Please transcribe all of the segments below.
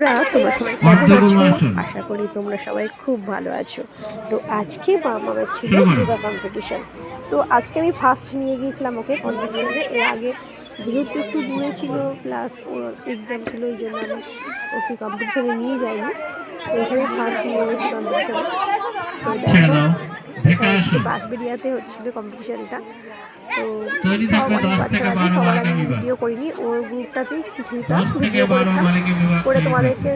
তোমরা তোমরা সবাই কেমন আছো? আশা করি তোমরা সবাই খুব ভালো আছো। তো আজকে মামার ছিল। যোগা কম্পিটিশন। তো আজকে আমি ফার্স্ট নিয়ে গিয়েছিলাম ওকে কম্পিটিশনে এর আগে যেহেতু একটু দূরে ছিল প্লাস ওর এক্সাম ছিল ওই জন্য আমি ওকে কম্পিটিশনে নিয়ে যাইনি। তো এখানে ফার্স্ট নিয়ে গেছি কম্পিটিশনে তো দেখো হচ্ছে আসো বাঁশবেড়িয়াতে হচ্ছিল কম্পিটিশনটা তো তৈরি সব থাকবে অনেক দশ থেকে বাচ্চারা আছে, সবার আমি ভিডিও করিনি। ওর গ্রুপটাতেই কিছুটা ভিডিও করেছিলাম। করে তোমাদেরকে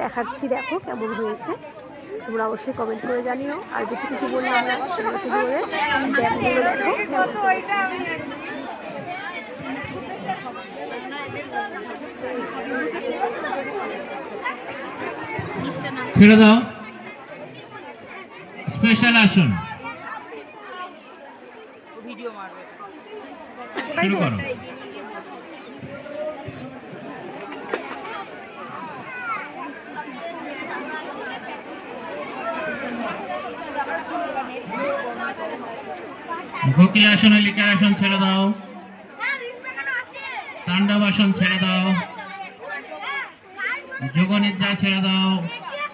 দেখাচ্ছি দেখো কেমন হয়েছে। তোমরা অবশ্যই কমেন্ট করে জানিও। আর বেশি কিছু বললাম না তোমরা শুধু বলে ব্যাগগুলো দেখো। ছেড়ে দাও। স্পেশাল আসন। শুরু করো কোকিল আসন লিকার আসন ছেড়ে দাও। তাণ্ডব আসন ছেড়ে দাও। যোগ নিদ্রা ছেড়ে দাও।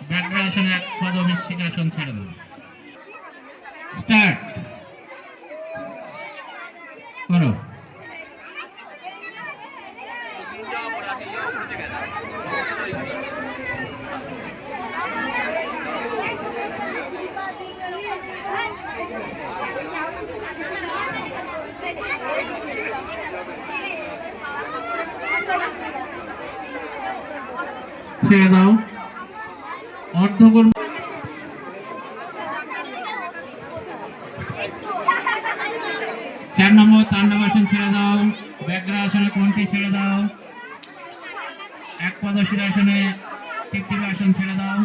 ব্যাঘ্র আসন এক পদ আসন ছেড়ে দাও। স্টার্ট। করো। ছেড়ে দাও। অর্ধগোল চার নম্বর তাণ্ডব আসন ছেড়ে দাও, ব্যাঘ্র আসনে কোনটি ছেড়ে দাও এক পদশীর আসনে আসন ছেড়ে দাও।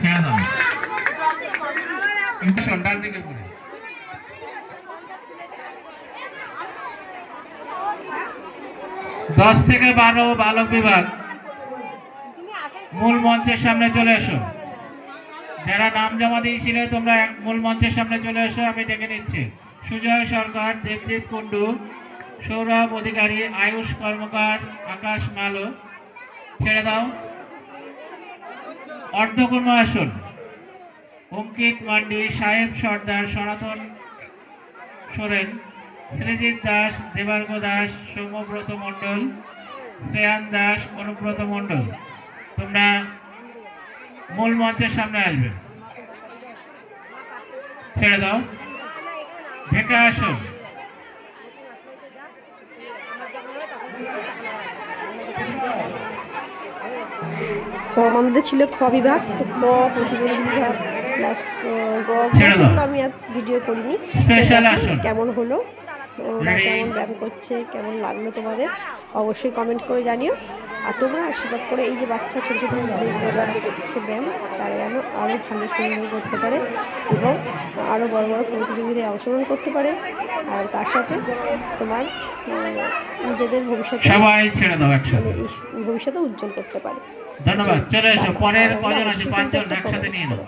ছেড়ে দাও। ইন্টারশন ডান দিকে ঘুরে দশ থেকে বারো বালক বিভাগ। মূল মঞ্চের সামনে চলে এসো। যারা নাম জমা দিয়েছিলে, তোমরা এক মূল মঞ্চের সামনে চলে এসো, আমি ডেকে নিচ্ছি। সুজয় সরকার, দেবজিৎ কুণ্ডু, সৌরভ অধিকারী, আয়ুষ কর্মকার, আকাশ মালো। ছেড়ে দাও। অর্ধকর্ম আসন। অঙ্কিত মান্ডি, সাহেব সর্দার, সনাতন সোরেন সৃজিৎ দাস, দেবার্গ দাস, সৌম্যব্রত মণ্ডল, শ্রেয়ান দাস, অনুব্রত মণ্ডল। তোমরা মূল মঞ্চের সামনে আসবে। ছেড়ে দাও। ঢেকে আসো। আমাদের ছিল খ বিভাগ ক প্রতিবন্ধী বিভাগ। প্লাস গ গ ছেড়ে দাও। সেগুলো আমি আর ভিডিও করিনি। কেমন হলো ওরা কেমন ব্যায়াম করছে কেমন লাগল তোমাদের অবশ্যই কমেন্ট করে জানিও। আর তোমরা আশীর্বাদ করে এই যে বাচ্চা ছোটো ছোটো করছে ব্যায়াম তারা যেন আরও ভালো সুন্দর করতে পারে এবং আরও বড় বড় প্রতিযোগিতায় অংশগ্রহণ করতে পারে। আর তার সাথে তোমার নিজেদের ভবিষ্যতে সবাই ছেড়ে দাও একসাথে। মানে ভবিষ্যতে উজ্জ্বল করতে পারে। ধন্যবাদ। চলে এসো। পরের কজন আছে? পাঁচজন একসাথে নিয়ে নাও।